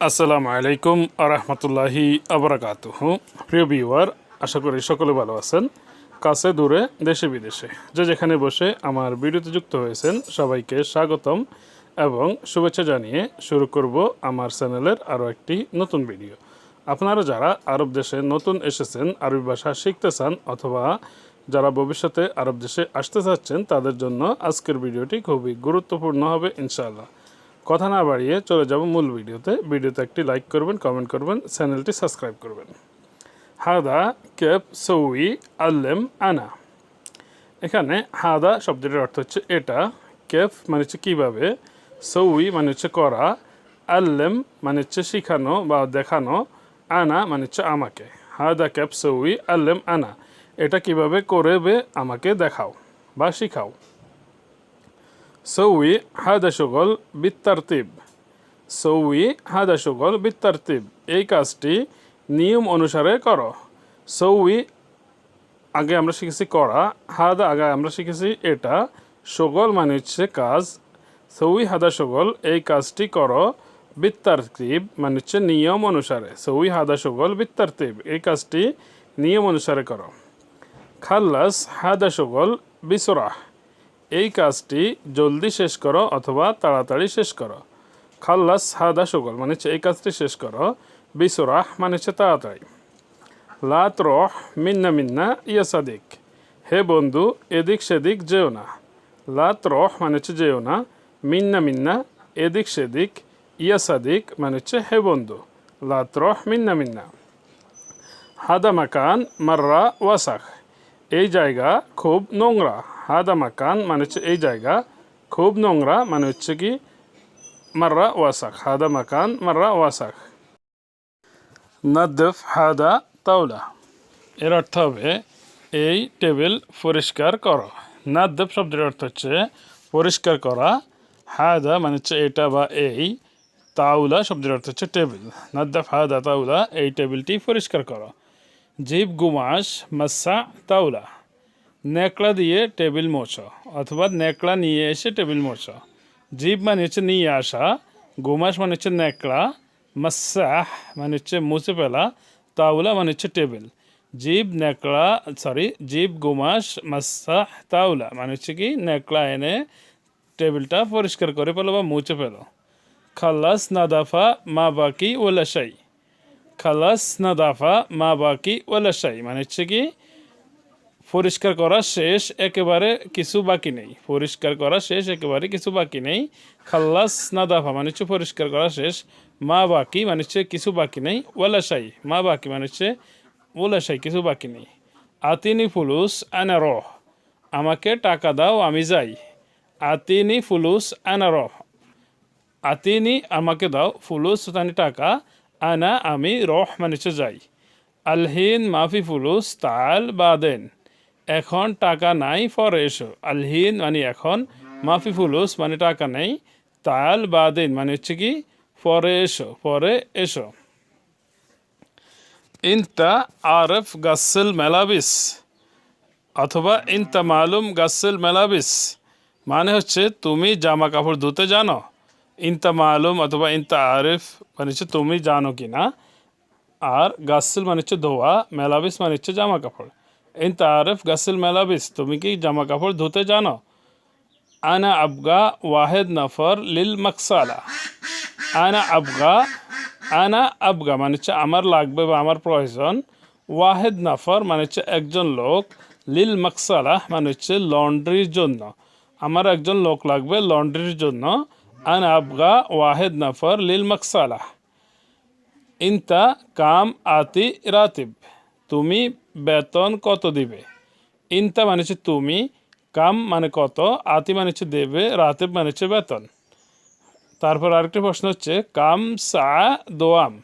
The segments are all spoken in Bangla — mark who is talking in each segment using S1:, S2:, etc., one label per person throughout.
S1: আসসালামু আলাইকুম আরহামতুল্লাহি আবরাকাতুহ। প্রিয় ভিউয়ার, আশা করি সকলে ভালো আছেন। কাছে দূরে দেশে বিদেশে। যে যেখানে বসে আমার ভিডিওতে যুক্ত হয়েছেন, সবাইকে স্বাগতম এবং শুভেচ্ছা জানিয়ে শুরু করব আমার চ্যানেলের আরও একটি নতুন ভিডিও। আপনারা যারা আরব দেশে নতুন এসেছেন, আরবি ভাষা শিখতে চান অথবা যারা ভবিষ্যতে আরব দেশে আসতে চাচ্ছেন, তাদের জন্য আজকের ভিডিওটি খুবই গুরুত্বপূর্ণ হবে, ইনশাআল্লাহ। কথা না বাড়িয়ে চলে যাব মূল ভিডিওতে। ভিডিওতে একটি লাইক করবেন কমেন্ট করবেন চ্যানেলটি সাবস্ক্রাইব করবেন। হাদা কেপ সৌই আল্লেম আনা। এখানে হাদা শব্দটির অর্থ হচ্ছে এটা কেফ মানে হচ্ছে কীভাবে, সৌই মানে হচ্ছে করা আল্লেম মানে হচ্ছে শিখানো বা দেখানো, আনা মানে হচ্ছে আমাকে। হাদা ক্যাপ সৌই আল্লেম আনা। এটা কীভাবে করবে, আমাকে দেখাও বা শিখাও। سوي هذا شغل بالترتيب সৌই হাদা সুগল বিত্তার্তিব এই কাজটি নিয়ম অনুসারে করো সৌই আগে আমরা শিখেছি করা হাদা আগে আমরা শিখেছি এটা সুগল মানে হচ্ছে কাজ সৌই হাদা সুগল এই কাজটি করো বিত্তার্তিব মানে হচ্ছে নিয়ম অনুসারে সৌই হাদা সুগল বিত্তার্তিব এই কাজটি নিয়ম অনুসারে করো খাল্লাস হাদা সুগল বিসরাহ এই কাজটি জলদি শেষ করো অথবা তাড়াতাড়ি শেষ করো খাল্লাস হাদা সুগল মানে হচ্ছে এই কাজটি শেষ করো বিসরাহ মানে হচ্ছে তাড়াতাড়ি লাত রহ মিন্না মিন্না ইয়া সাদিক হে বন্ধু এদিক সেদিক যেও না লাত রহ মানে হচ্ছে যেও না মিন্না মিন্না এদিক সেদিক ইয়া সাদিক মানে হচ্ছে হে বন্ধু লাত রহ মিন্না মিন্না হাদা মাকান মাররা ওয়াসাখ এই জায়গা খুব নোংরা। হাদা মাকান মানে হচ্ছে এই জায়গা। খুব নোংরা মানে হচ্ছে কি? মাররা ওয়াসাক হাদা মাকান, মাররা ওয়াসাখ। নদফ হাদা তাওলা। এর অর্থ হবে, এই টেবিল পরিষ্কার করো। নাদব শব্দের অর্থ হচ্ছে পরিষ্কার করা। হাদা মানে হচ্ছে এটা বা এই। তাওলা শব্দের অর্থ হচ্ছে টেবিল। নাদফ হাদা তাওলা, এই টেবিলটি পরিষ্কার করো। জিব গুমাস মাসা তাওলা নেকড়া দিয়ে টেবিল মোছো অথবা নেকড়া নিয়ে এসে টেবিল মোছো জিব মানে হচ্ছে নিয়ে আসা গুমাস মানে হচ্ছে নেকড়া মাসাহ মানে হচ্ছে মুছে ফেলা তাওলা মানে হচ্ছে টেবিল জিব নেকড়া সরি জিব গুমাস মাসাহ তাওলা মানে হচ্ছে কি নেকড়া এনে টেবিলটা পরিষ্কার করে ফেলো বা মুছে ফেলো খাল্লাস নাদাফা মা বাকি ওলাশাই খালাস, নাদাফা মা বাকি ওলাশাই মানে হচ্ছে কি, পরিষ্কার করা শেষ, একেবারে কিছু বাকি নেই। পরিষ্কার করা শেষ, একেবারে কিছু বাকি নেই। খাল্লাস নাদাফা মানে হচ্ছে পরিষ্কার করা শেষ। মা বাকি মানে হচ্ছে কিছু বাকি নেই। ওলাশাই মা বাকি মানে হচ্ছে ওলাশাই কিছু বাকি নেই। আতিনি ফুলুস আনা রহ। আমাকে টাকা দাও, আমি যাই। আতিনি ফুলুস আনা রহ। আতিনি, আমাকে দাও, ফুলুস তানি টাকা। আনা আমি রহ মানে হচ্ছে যাই। আলহিন মাফি ফুলুস, তাল বাদেন। এখন টাকা নাই, পরে এসো। আলহিন মানে এখন, মাফি ফুলুস মানে টাকা নেই, তাল বাদেন মানে হচ্ছে কি, পরে এসো পরে এসো। ইনতা আরফ গাসল মেলাবিস, অথবা ইনতা মালুম গাসল মেলাবিস মানে হচ্ছে তুমি জামা কাপড় ধুতে জানো। ইনতা মালুম অথবা ইনতা আরিফ মানে হচ্ছে তুমি জানো কি না আর গাসিল মানে হচ্ছে ধোয়া মেলাবিস মানে হচ্ছে জামা কাপড় ইনতা আরিফ গাসিল মেলাবিস তুমি কি জামা কাপড় ধুতে জানো আনা আবগা ওয়াহেদ নফর লিল মকসালা আনা আবগা আনা আবগা মানে হচ্ছে আমার লাগবে বা আমার প্রয়োজন ওয়াহেদ নফর মানে হচ্ছে একজন লোক লিল মকসালা মানে হচ্ছে লন্ড্রির জন্য আমার একজন লোক লাগবে লন্ড্রির জন্য আবগা ওয়াহেদ নফর লিল মকসালা ইনতা কাম আতি রাতিব তুমি বেতন কত দিবে ইনতা মানে তুমি কাম মানে কত আতি মানে দেবে রাতিব মানে বেতন তারপর আরেকটি প্রশ্ন হচ্ছে, কাম সা দোয়াম?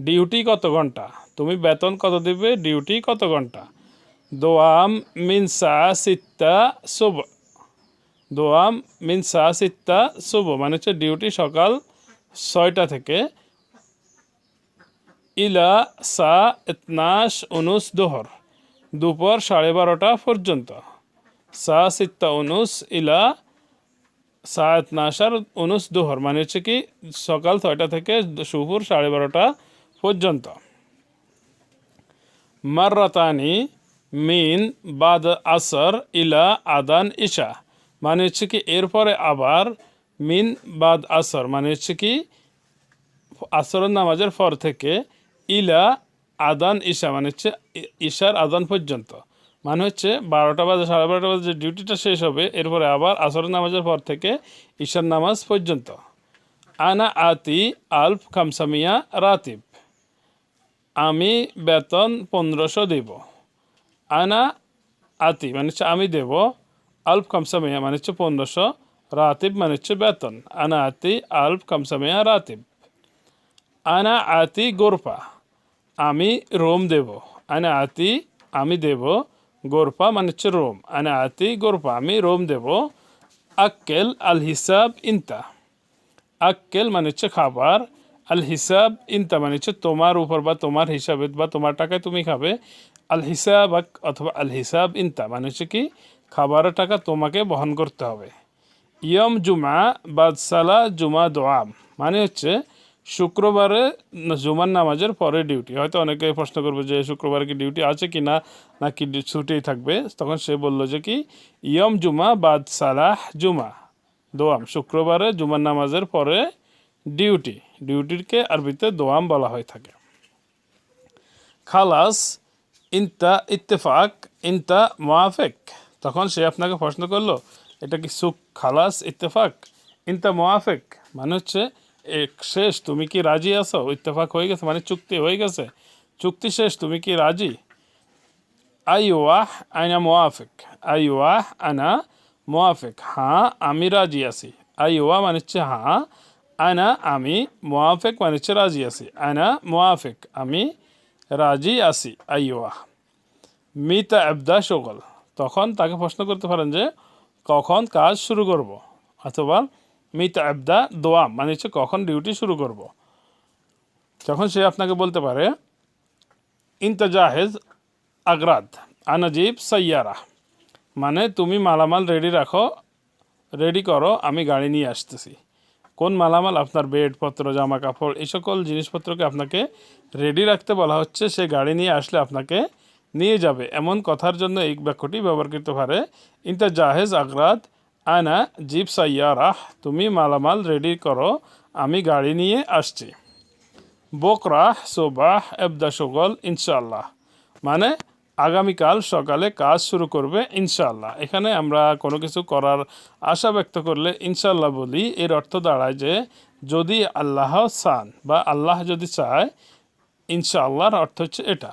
S1: ডিউটি কত ঘণ্টা? তুমি বেতন কত দিবে? ডিউটি কত ঘণ্টা? দোয়াম মিন সা সিত্তা শুভ দোয়াম মিন সা সিত্তা শুভ মানে হচ্ছে ডিউটি সকাল ছয়টা থেকে। ইলা সা ইতনাশ উনুস দোহর, দুপুর সাড়ে বারোটা পর্যন্ত। সা সিত্তা উনুস ইলা সাত নাসার উনুস দুহর মানে হচ্ছে কি সকাল ছয়টা থেকে সুপুর সাড়ে বারোটা পর্যন্ত। মাররাতানি মিন বাদ আসর ইলা আদান ইশা মানে হচ্ছে কি এরপরে আবার মিন বাদ আসর মানে হচ্ছে কি আসরের নামাজের পর থেকে ইলা আদান ঈশা মানে হচ্ছে ঈশার আদান পর্যন্ত। মানে হচ্ছে বারোটা বাজে, সাড়ে বারোটা বাজে যে ডিউটিটা শেষ হবে, এরপরে আবার আসরের নামাজের পর থেকে ঈশার নামাজ পর্যন্ত। আনা আতি আলফ খামসামিয়া রাতিব, আমি বেতন পনেরোশো দেব। আনা আতি মানে হচ্ছে আমি দেব আলফ খামসামিয়া মানে হচ্ছে পনেরোশো রাতিব মানে হচ্ছে বেতন আনা আতি আলফ খামসামিয়া রাতিব আনা আতি গোরপা আমি রোম দেব আনা আতি আমি দেব গোরপা মানে হচ্ছে রোম আনা আতি গোরপা আমি রোম দেব আক্কেল আল হিসাব ইন্তা আক্কেল মানে হচ্ছে খাবার আল হিসাব ইন্তা মানে হচ্ছে তোমার উপর বা তোমার হিসাবে বা তোমার টাকায় তুমি খাবে আল হিসাব অথবা আল হিসাব ইন্তা মানে হচ্ছে কি খাবারের টাকা তোমাকে বহন করতে হবে। ইয়ম জুমা বাদসালা জুমা, দোয়াম। মানে হচ্ছে শুক্রবারে জুমার নামাজের পরে ডিউটি। হয়তো অনেকে প্রশ্ন করবে যে শুক্রবারে কি ডিউটি আছে কি না, নাকি ছুটি থাকবে। তখন সে বলল যে কি? ইয়ম জুমা, বাদ সালাহ জুমা, দোয়াম। শুক্রবারে জুমার নামাজের পরে ডিউটি। ডিউটিকে আরবিতে দোয়াম বলা হয়ে থাকে। খালাস, ইনতা ইত্তেফাক, ইনতা মোয়াফেক তখন সে আপনাকে প্রশ্ন করল, এটা কি সুখ, খালাস, ইত্তেফাক? ইনতা মোয়াফেক মানে হচ্ছে শেষ, তুমি কি রাজি আছো? ইত্তেফাক হয়ে গেছে মানে চুক্তি হয়ে গেছে। চুক্তি শেষ, তুমি কি রাজি? আইওয়াহ আইনা মোয়াফেক আইওয়াহ আনা মোয়াফেক হ্যাঁ আমি রাজি আছি। আইওয়া মানে হচ্ছে হ্যাঁ আনা আমি মোয়াফেক মানে হচ্ছে, রাজি আছি। আনা মোয়াফেক আমি রাজি আছি। আইওয়া মিতা আবদা সগল তখন তাকে প্রশ্ন করতে পারেন যে, কখন কাজ শুরু করব? অথবা, মিতা আবদা দোয়া মানে হচ্ছে কখন ডিউটি শুরু করব? তখন সে আপনাকে বলতে পারে ইন্তাজাহেজ আগ্রাদ আনাজিব সাইয়ারা মানে তুমি মালামাল রেডি রাখো, রেডি করো, আমি গাড়ি নিয়ে আসতেছি। কোন মালামাল? আপনার বেডপত্র জামা কাপড় এই সকল জিনিসপত্রকে আপনাকে রেডি রাখতে বলা হচ্ছে। সে গাড়ি নিয়ে আসলে আপনাকে নিয়ে যাবে। এমন কথার জন্য এই বাক্যটি ব্যবহার করতে পারে ইন্তা জাহেজ আগ্রাদ, আনা জিপ সাইয়ারাহ তুমি মালামাল রেডি করো, আমি গাড়ি নিয়ে আসছি। বকরাহ সোবাহ, এবদা, সগল ইনশাল্লাহ মানে আগামীকাল সকালে কাজ শুরু করবে ইনশাআল্লাহ। এখানে আমরা কোনো কিছু করার আশা ব্যক্ত করলে ইনশাআল্লাহ বলি, এর অর্থ দাঁড়ায় যে, যদি আল্লাহ চান বা আল্লাহ যদি চায়, ইনশাআল্লাহর অর্থ হচ্ছে এটা।